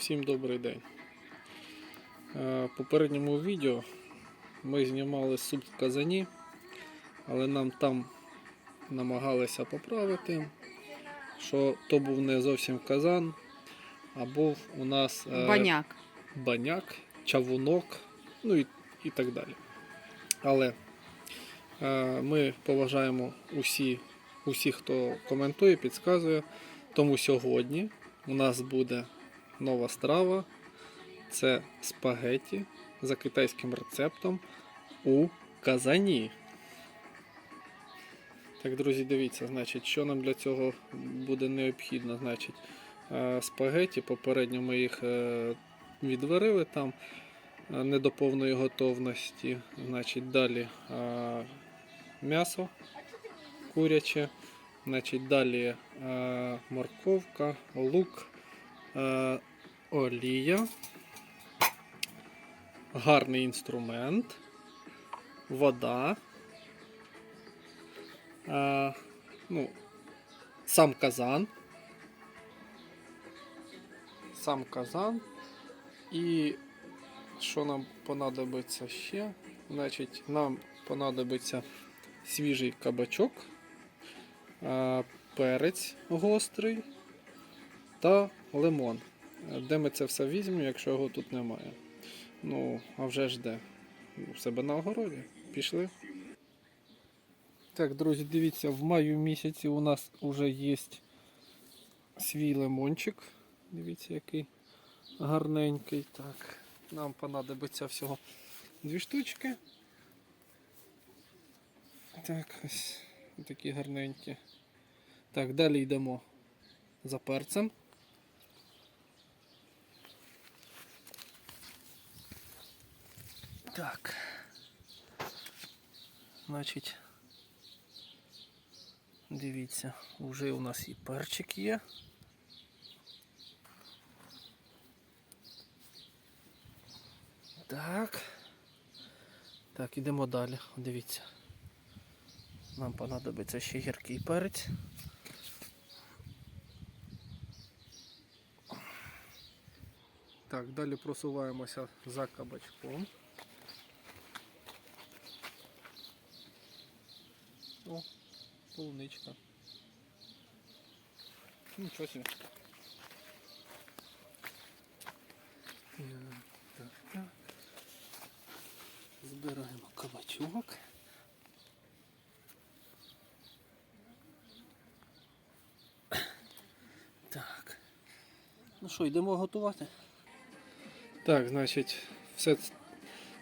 Всім добрий день. Е, В попередньому відео ми знімали суп в казані, але нам там намагалися поправити, що то був не зовсім казан, а був у нас е, Баняк. баняк, чавунок, ну і, і так далі. Але е, ми поважаємо усі, усі, хто коментує, підказує. Тому сьогодні у нас буде нова страва. Це спагеті за китайським рецептом у казані. Так, друзі, дивіться, значить, що нам для цього буде необхідно. Значить, е, спагеті, попередньо ми їх е, відварили там е, не до повної готовності. Значить, далі м'ясо куряче. Значить, далі морковка, лук, олія, гарний інструмент, вода, е, ну, сам казан, сам казан. І що нам понадобиться ще? Значить, нам понадобиться свіжий кабачок, е, перець гострий та лимон. Де ми це все візьмемо, якщо його тут немає? Ну, а вже ж де? У себе на огороді. Пішли. Так, друзі, дивіться, в маю місяці у нас вже є свій лимончик. Дивіться, який гарненький. Так, нам понадобиться всього дві штучки. Так, ось такі гарненькі. Так, далі йдемо за перцем. Так. Значить, дивіться, вже у нас і перчик є. Так. Так, ідемо далі. Дивіться. Нам понадобиться ще гіркий перець. Так, далі просуваємося за кабачком. Полуничка. Нічого собі. Е, Так, так. Збираємо кабачок. Так. Ну що, йдемо готувати? Так, значить, все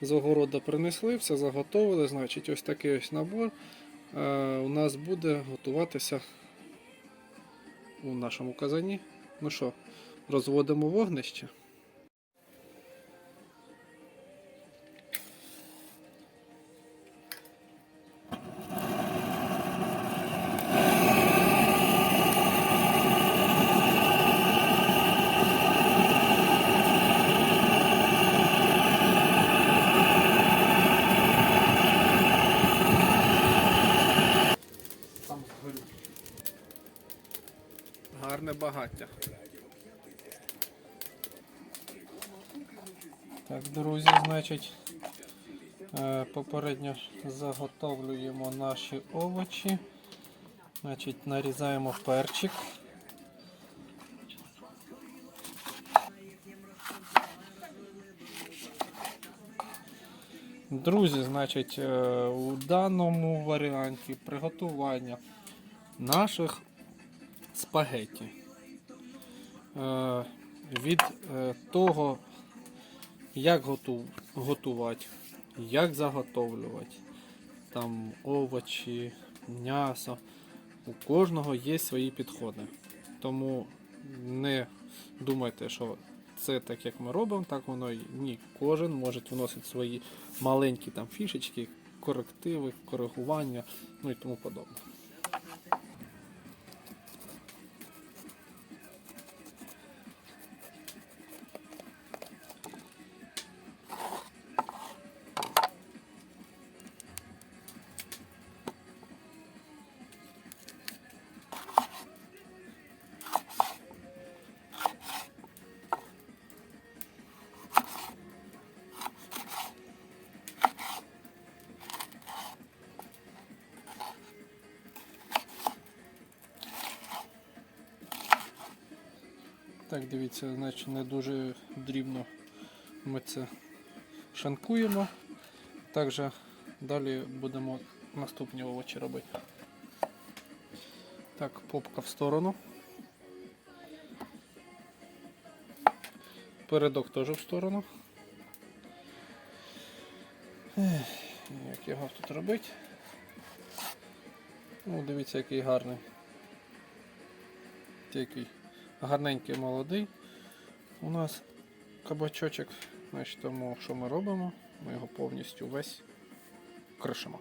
з огорода принесли, все заготовили. Значить, ось такий ось набор. Е, у нас буде готуватися у нашому казані. Ну що, розводимо вогнище. Гарне багаття. Так, друзі, значить, е, попередньо заготовлюємо наші овочі. Значить, нарізаємо перчик. Друзі, значить, е, у даному варіанті приготування наших спагетті е, від е, того, як готувати, як заготовлювати, там овочі, м'ясо. У кожного є свої підходи. Тому не думайте, що це так, як ми робимо, так воно і ні. Кожен може вносити свої маленькі там фішечки, корективи, коригування, ну і тому подобне. Так, дивіться, значить не дуже дрібно ми це шанкуємо. Також далі будемо наступні овочі робити. Так, попка в сторону. Передок теж в сторону. Як його тут робити? Ну, дивіться, який гарний. Який гарненький молодий. У нас кабачочок. Значить, тому що ми робимо? Ми його повністю весь кришимо.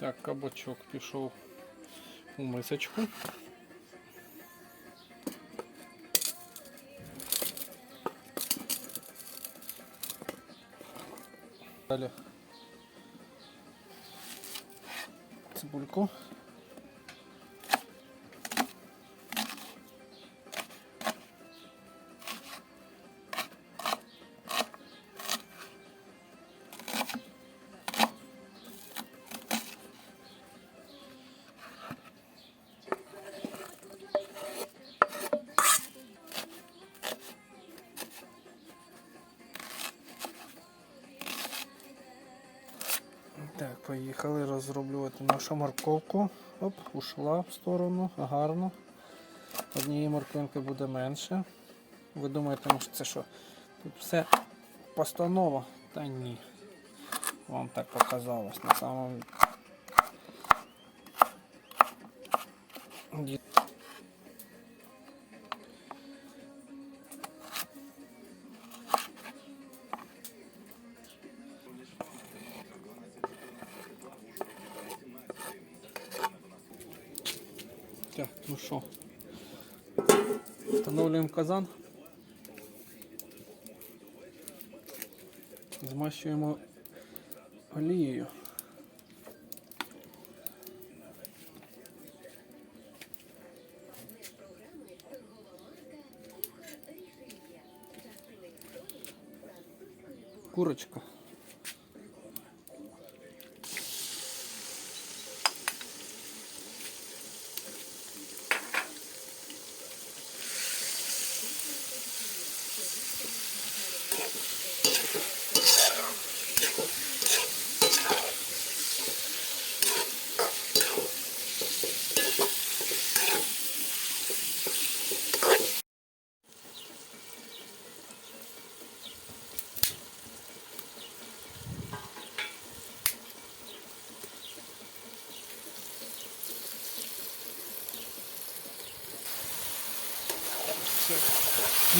Так, кабачок пішов у мисочку. Далі цибульку. Так, поїхали розроблювати нашу морковку. Оп, ушла в сторону, гарно. Однієї морквинки буде менше. Ви думаєте, що це що? Тут все постанова? Та ні. Вам так показалось. На самому Так, ну що, встановлюємо казан. Змащуємо олією. Курочка.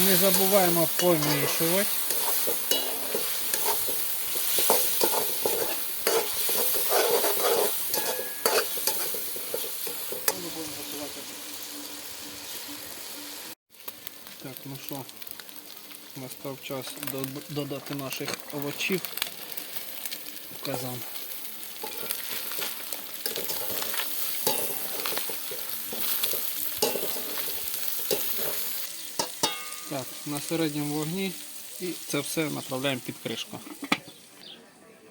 Не забуваємо помішувати. Так, ну що, настав час додати наших овочів казан. Так, на середньому вогні і це все направляємо під кришку.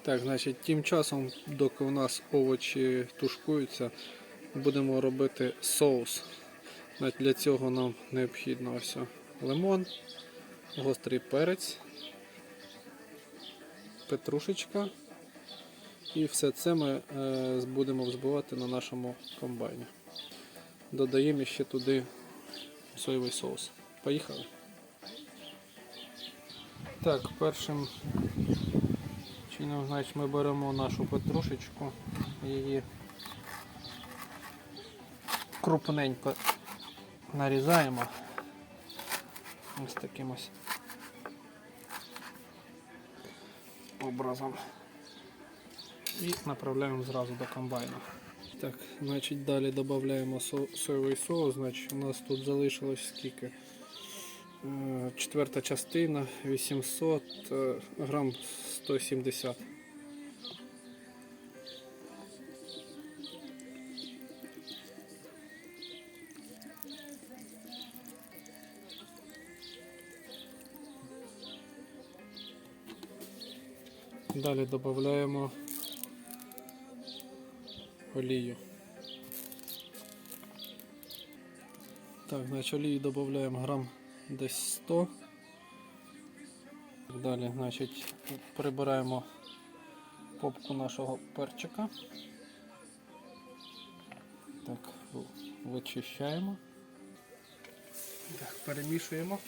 Так, значить, тим часом, доки у нас овочі тушкуються, будемо робити соус. Для цього нам необхідно ось лимон, гострий перець, петрушечка. І все це ми е, будемо взбивати на нашому комбайні. Додаємо ще туди соєвий соус. Поїхали. Так, першим чином, значить, ми беремо нашу петрушечку, її крупненько нарізаємо ось таким ось образом і направляємо зразу до комбайна. Так, значить далі додаємо со соєвий соус, значить у нас тут залишилось скільки? Е, четверта частина 800 е, грам 170. Далі додаємо олію. Так, значить олії додаємо грам десь 100. Далі, значить, прибираємо попку нашого перчика. Так, вичищаємо. Так, перемішуємо.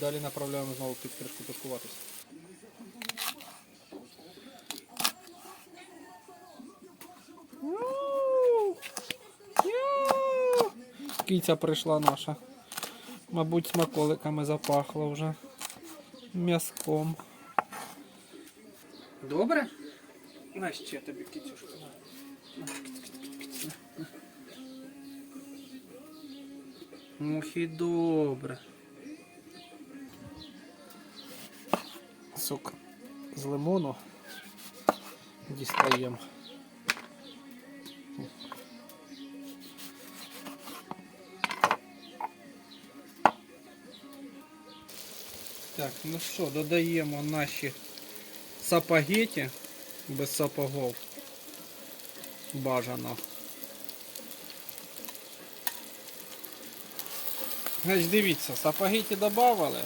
Далі направляємо знову під кришку тушкуватися. Киця прийшла наша. Мабуть, смаколиками запахло вже. М'язком. Добре? На ще тобі кицюшка. Ох і добре. Сок з лимону дістаємо. Так, ну що, додаємо наші сапагеті без сапогов. Бажано. Значить, дивіться, сапогеті додавали,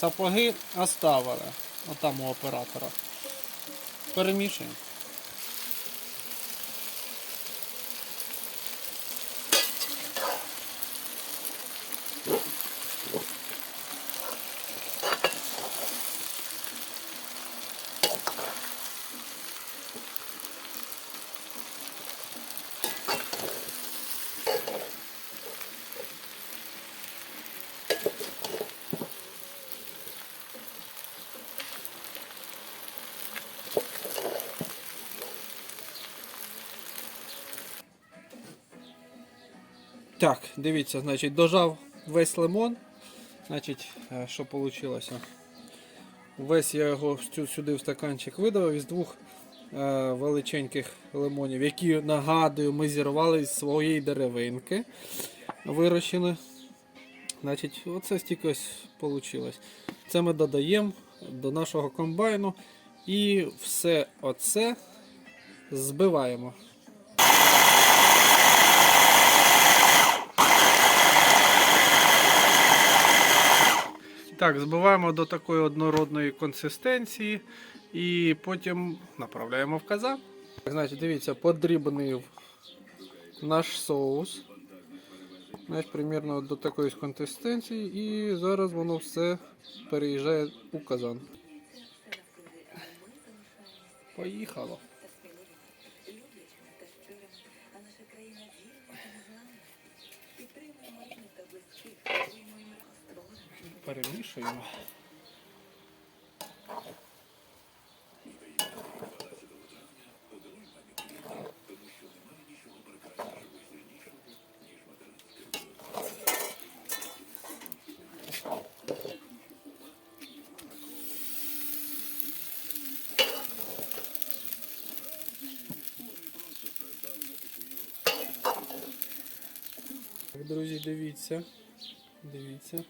сапоги оставили. Отам у оператора. Перемішуємо. Так, дивіться, значить, дожав весь лимон. Значить, е, що вийшло? Весь я його сюди в стаканчик видав із двох е, величеньких лимонів, які, нагадую, ми зірвали з своєї деревинки. Вирощені. Значить, оце стільки вийшло. Це ми додаємо до нашого комбайну і все оце збиваємо. Так, збиваємо до такої однородної консистенції і потім направляємо в казан. Так, Значить, дивіться, подрібнив наш соус. Значить, примірно до такої консистенції і зараз воно все переїжджає у казан. Поїхало. Перемішуємо. Друзі, дивіться. Дивіться.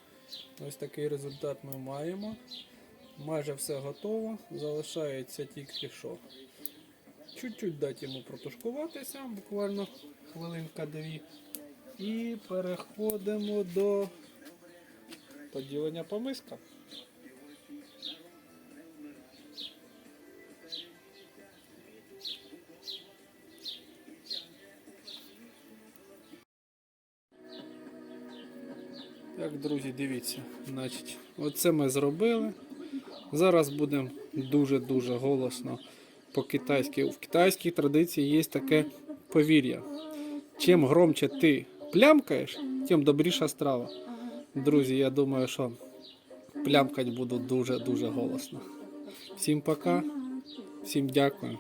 Ось такий результат ми маємо. Майже все готово. Залишається тільки що. Чуть-чуть дати йому протушкуватися, буквально хвилинка дві. І переходимо до поділення по Так, друзі, дивіться. Значить, оце ми зробили. Зараз будемо дуже-дуже голосно по-китайськи. В китайській традиції є таке повір'я. Чим громче ти плямкаєш, тим добріша страва. Друзі, я думаю, що плямкать буду дуже-дуже голосно. Всім пока, всім дякую.